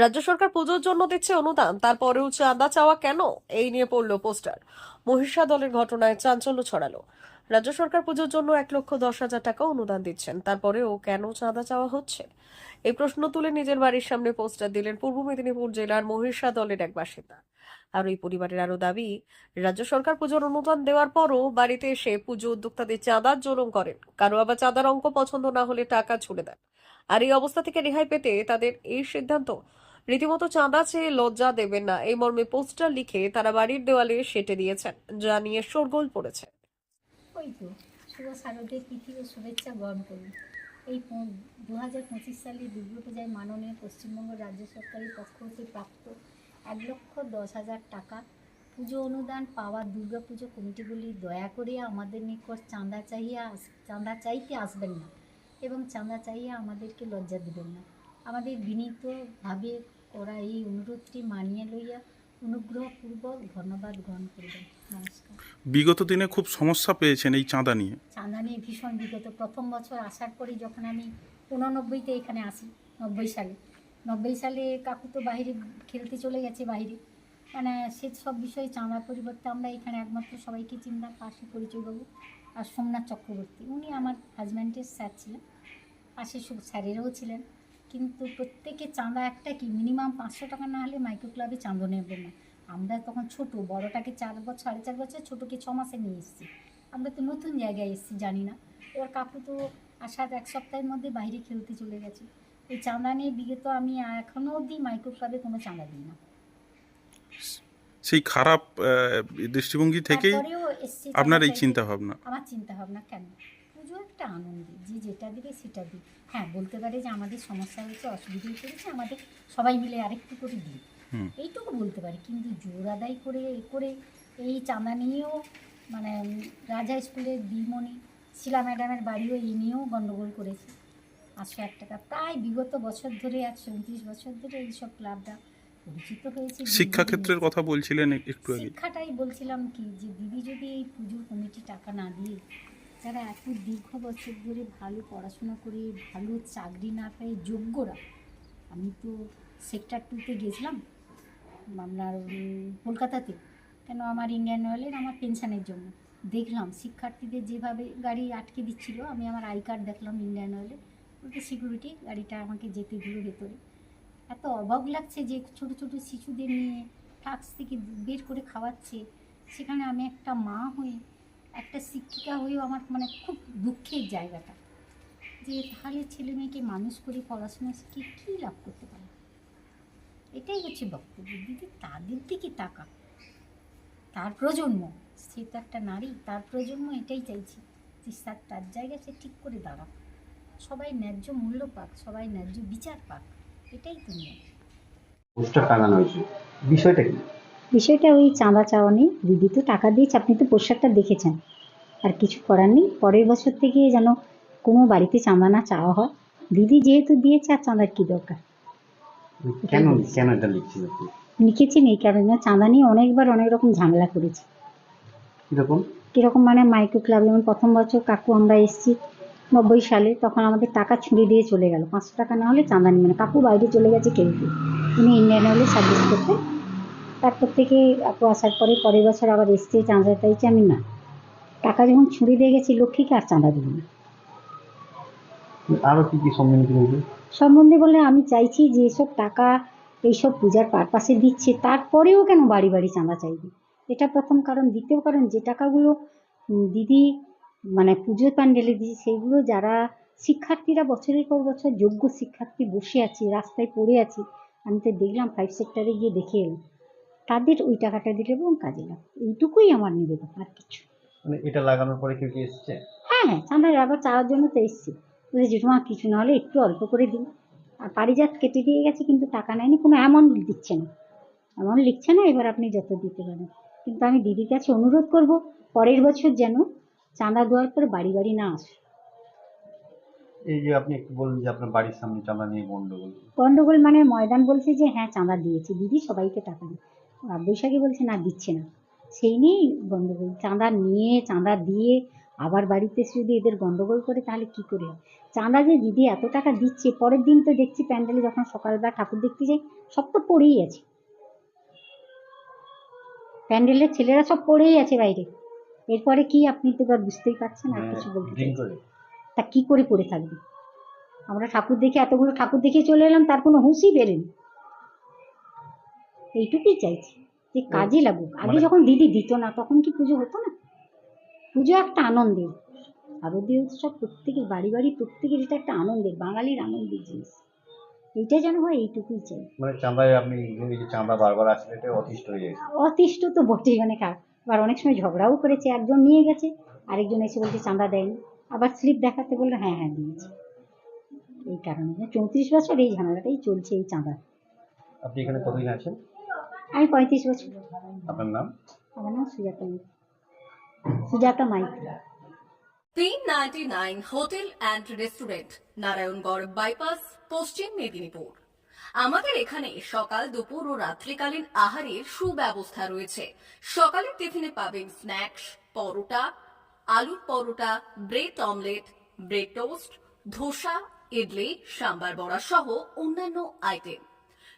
রাজ্য সরকার পুজোর জন্য দিচ্ছে অনুদান, তারপরেও চাঁদা চাওয়া কেন? এই নিয়ে পড়ল পোস্টার। মহিষা দলের ঘটনায় চাঞ্চল্য ছড়ালো। রাজ্য সরকার পুজোর জন্য এক লক্ষ দশ হাজার টাকা অনুদান দিচ্ছেন, তারপরেও কেন চাঁদা চাওয়া হচ্ছে? এই প্রশ্ন তুলে নিজের বাড়ির সামনে পোস্টার দিলেন পূর্ব মেদিনীপুর জেলার মহিষা দলের এক বাসিন্দা। আর এই পরিবারের আরও দাবি, রাজ্য সরকার পুজোর অনুদান দেওয়ার পরও বাড়িতে এসে পুজো উদ্যোক্তাদের চাঁদার জোরম করেন। কারও আবার চাঁদার অঙ্ক পছন্দ না হলে টাকা ছুড়ে দেন। আর এই অবস্থা থেকে রেহাই পেতে তাদের এই সিদ্ধান্ত রীতিমতো চাঁদা চেয়ে লজ্জা দেবেন না। এই মর্মে পোস্টার লিখে তারা বাড়ির দেওয়ালে সেটে দিয়েছেন যা নিয়ে শোরগোল পড়েছে। ওই তো শুভেচ্ছা গ্রহণ এই দু হাজার পঁচিশ সালে দুর্গাপূজায় মাননীয় পশ্চিমবঙ্গ রাজ্য সরকারের পক্ষ হতে প্রাপ্ত এক লক্ষ দশ হাজার টাকা পুজো অনুদান পাওয়া দুর্গাপুজো কমিটিগুলি দয়া করে আমাদের নিকট চাঁদা চাহিয়া চাঁদা চাইতে আসবেন না এবং চাঁদা চাইয়া আমাদেরকে লজ্জা দেবেন না। আমাদের বিনীতভাবে করা এই অনুরোধটি মানিয়ে লইয়া অনুগ্রহপূর্বক ধন্যবাদ গ্রহণ করবেন। নমস্কার। বিগত দিনে খুব সমস্যা পেয়েছেন এই চাঁদা নিয়ে। চাঁদা নিয়ে ভীষণ বিগত। প্রথম বছর আসার পরে যখন আমি উননব্বইতে এখানে আসি নব্বই সালে। নব্বই সালে কাকু তো বাইরে খেলতে চলে গেছে বাইরে মানে সে সব বিষয়ে চাঁদার পরিবর্তে আমরা এখানে একমাত্র সবাইকে চিন্তা পাশে পরিচয় পরিচয়বাবু আর সোমনাথ চক্রবর্তী। উনি আমার হাজব্যান্ডের স্যার ছিলেন। পাশে সব স্যারেরাও ছিলেন। কিন্তু প্রত্যেকে চাঁদা একটা কি? মিনিমাম পাঁচশো টাকা না হলে মাইক্রো ক্লাবে চাঁদা নেবেন না। আমরা তখন ছোট বড়টাকে চার বছর সাড়ে চার বছর ছোটোকে ছ মাসে নিয়ে এসেছি। আমরা তো নতুন জায়গায় এসেছি জানি না। এবার কাকু তো আসার এক সপ্তাহের মধ্যে বাইরে খেলতে চলে গেছে। এই চাঁদা নিয়ে বিগত আমি এখনও অবধি মাইক্রো ক্লাবে কোনো চাঁদা দিই না। সেই খারাপ দৃষ্টিভঙ্গি থেকেই আপনার এই। চিন্তা ভাবনা আমার চিন্তা ভাবনা কেন? পুজো একটা আনন্দ যে যেটা দিবে সেটা দিই হ্যাঁ বলতে পারে যে আমাদের সমস্যা হয়েছে অসুবিধায় পড়েছে আমাদের সবাই মিলে আরেকটু করে দিই। এইটুকু বলতে পারি কিন্তু জোর আদায় করে এ করে এই চাঁদা নিয়েও মানে রাজা স্কুলের দিমণি শিলা ম্যাডামের বাড়িও এই নিয়েও গণ্ডগোল করেছে। পাঁচশো এক টাকা প্রায় বিগত বছর ধরে একশো উনত্রিশ বছর ধরে এইসব ক্লাবটা পরিচিত হয়েছে। শিক্ষাক্ষেত্রের কথা বলছিলেন একটু আগে। শিক্ষাটাই বলছিলাম কি যে দিদি যদি এই পুজোর কমিটি টাকা না দিয়ে যারা এত দীর্ঘ বছর ধরে ভালো পড়াশোনা করে, ভালো চাকরি না পেয়ে যোগ্যরা, আমি তো সেক্টর টুতে গেছিলাম আপনার কলকাতাতে। কেন আমার ইন্ডিয়ান অয়েলের আমার পেনশনের জন্য? দেখলাম শিক্ষার্থীদের যেভাবে গাড়ি আটকে দিচ্ছিল, আমি আমার আই কার্ড দেখলাম ইন্ডিয়ান অয়েলে বলতে সিকিউরিটি গাড়িটা আমাকে যেতে দিল ভেতরে। এত অবাক লাগছে যে ছোট ছোট শিশুদের নিয়ে ফ্লাক্স থেকে বের করে খাওয়াচ্ছে। সেখানে আমি একটা মা হয়ে একটা শিক্ষিকা হয়েও আমার মানে খুব দুঃখের জায়গাটা যে তাহলে ছেলে মেয়েকে মানুষ করে পড়াশোনা শিখে কী লাভ করতে পারে? এটাই হচ্ছে বক্তব্য। দিদি, তাদের দিকে তাকা তার প্রজন্ম, সে তো একটা নারী, তার প্রজন্ম এটাই চাইছে যে স্যার তার জায়গায় সে ঠিক করে দাঁড়াক। সবাই ন্যায্য মূল্য পাক, সবাই ন্যায্য বিচার পাক, এটাই তো পোস্টার টাঙানো হয়েছে। বিষয়টা কি? বিষয়টা ওই চাঁদা চাওয়া নেই। দিদি তো টাকা দিয়েছে আপনি তো পোশাকটা দেখেছেন। আর কিছু করার নেই। পরের বছর থেকে যেন কোনো বাড়িতে চাঁদা না চাওয়া হয়। দিদি যেহেতু দিয়েছে আর চাঁদার কী দরকার? কেন কেন এটা লিখছেন আপনি? লিখেছেন এই কারণে। চাঁদা নিয়ে অনেকবার অনেক রকম ঝামেলা করেছি। কীরকম? কীরকম মানে মাইক্রো ক্লাব যেমন প্রথম বছর কাকু আমরা এসেছি নব্বই সালে তখন আমাদের টাকা ছুঁড়ে দিয়ে চলে গেল। পাঁচশো টাকা না হলে চাঁদা নেবে না কাকু বাইরে চলে গেছে খেলতে উনি ইন্ডিয়ান অয়েলে সার্ভিস করতে তারপর থেকে কাকু আসার পরে পরের বছর আবার এসছে চাঁদা চাইছে আমি না। টাকা যখন ছুঁড়ে দিয়ে গেছি লক্ষ্মীকে আর চাঁদা দিব না। আরও কি কি সম্মানিত হয়েছে সম্বন্ধে বলে আমি চাইছি যে এসব টাকা এইসব পূজার পারপাসে দিচ্ছে তারপরেও কেন বাড়ি বাড়ি চাঁদা চাইবে? এটা প্রথম কারণ। দ্বিতীয় কারণ যে টাকাগুলো দিদি মানে পুজোর প্যান্ডেলে দিয়েছে সেইগুলো যারা শিক্ষার্থীরা বছরের পর বছর যোগ্য শিক্ষার্থী বসে আছে রাস্তায় পড়ে আছে আমি তো দেখলাম ফাইভ সেক্টরে গিয়ে দেখে এলাম। তাদের ওই টাকাটা দিলে এবং কাজে লাগবে এইটুকুই আমার নিবেদন আর কিছু। মানে এটা লাগানোর পরে কেউ কি এসছে? হ্যাঁ হ্যাঁ চাঁদা আবার চাওয়ার জন্য তো এসছি। বলে জেঠুমা কিছু না হলে একটু অল্প করে দিন। আর পারিজাত কেটে দিয়ে গেছে কিন্তু টাকা নেয়নি কোনো অ্যামাউন্ট দিচ্ছে না। অ্যামাউন্ট লিখছে না এবার আপনি যত দিতে পারেন। কিন্তু আমি দিদির কাছে অনুরোধ করব পরের বছর যেন চাঁদা দেওয়ার পর বাড়ি বাড়ি না আসে। এই যে আপনি একটু বললেন যে আপনার বাড়ির সামনে চাঁদা নিয়ে গন্ডগোল। গন্ডগোল মানে ময়দান বলছে যে হ্যাঁ চাঁদা দিয়েছে দিদি সবাইকে টাকা দিই বৈশাখী বলছে না দিচ্ছে না। সেই নিয়েই গন্ডগোল। চাঁদা নিয়ে চাঁদা দিয়ে আবার বাড়িতে এসে যদি এদের গন্ডগোল করে তাহলে কি করে হয় চাঁদা যে দিদি এত টাকা দিচ্ছে পরের দিন তো দেখছি প্যান্ডেলে যখন সকালবেলা ঠাকুর দেখতে যাই সব তো পড়েই আছে। প্যান্ডেলের ছেলেরা সব পড়েই আছে বাইরে। এরপরে কি আপনি তো এবার বুঝতেই পারছেন আর কিছু বলতে তা কি করে পড়ে থাকবে? আমরা ঠাকুর দেখে এতগুলো ঠাকুর দেখে চলে এলাম তার কোনো হুঁশই বেরেনি এইটুকুই চাইছি যে কাজে লাগুক। আগে মানে- যখন দিদি দিত না তখন কি পুজো হতো না? পুজো একটা আনন্দের। শারদীয় উৎসব প্রত্যেকের বাড়ি বাড়ি প্রত্যেকের এটা একটা আনন্দের বাঙালির আনন্দের জিনিস। এইটা যেন হয় এইটুকুই চাই। মানে চাঁদায় আপনি যে চাঁদা বারবার আসলে এটা অতিষ্ঠ হয়ে যায় অতিষ্ঠ তো বটেই মানে কার আবার অনেক সময় ঝগড়াও করেছে একজন নিয়ে গেছে আরেকজন এসে বলছে চাঁদা দেয়নি। আবার স্লিপ দেখাতে বলল হ্যাঁ হ্যাঁ দিয়েছি। এই কারণে চৌত্রিশ বছর এই ঝামেলাটাই চলছে এই চাঁদা। আপনি এখানে কতদিন আছেন? আমি পঁয়ত্রিশ বছর। আপনার নাম? আমার নাম সুজাতা মাইতি সুজাতা মাইতি তিন ninety nine hotel and restaurant Narayangarh bypass Paschim Medinipur. আমাদের এখানে সকাল দুপুর ও রাত্রিকালীন আহারের সুব্যবস্থা রয়েছে। সকালের টিফিনে পাবেন স্ন্যাক্স পরোটা আলুর paratha bread omelette bread toast dosa idli sambar vada সহ অন্যান্য item.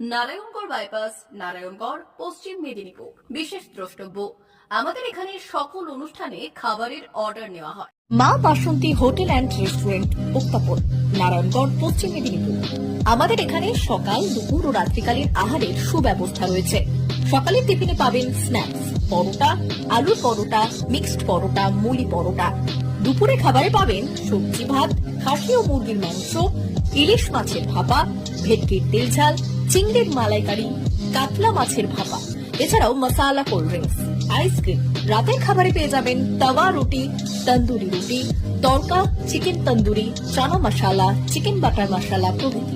Narayangarh bypass Narayangarh, Paschim Medinipur. বিশেষ দ্রষ্টব্য, আমাদের এখানে সকল অনুষ্ঠানে খাবারের অর্ডার নেওয়া হয়। Maa Basanti hotel and restaurant উত্তাপন, Narayangarh, Paschim Medinipur. আমাদের এখানে সকাল, দুপুর ও রাত্রিকালীন আহারের সুব্যবস্থা রয়েছে। সকালের টিফিনে পাবেন স্ন্যাক্স পরোটা, আলুর পরোটা মিক্সড পরোটা মুলি পরোটা। দুপুরে খাবারে পাবেন সবজি ভাত, খাসি ও মুরগির মাংস, ইলিশ মাছের ভাপা, ভেটকির তেল ঝাল চিংড়ির মালাইকারি, কাতলা মাছের ভাপা, এছাড়াও মশালা কোল্ড ড্রিঙ্কস আইসক্রিম রাতের খাবারে পেয়ে যাবেন tawa roti, tandoori roti, tadka, chicken tandoori, chana masala, chicken butter masala প্রভৃতি।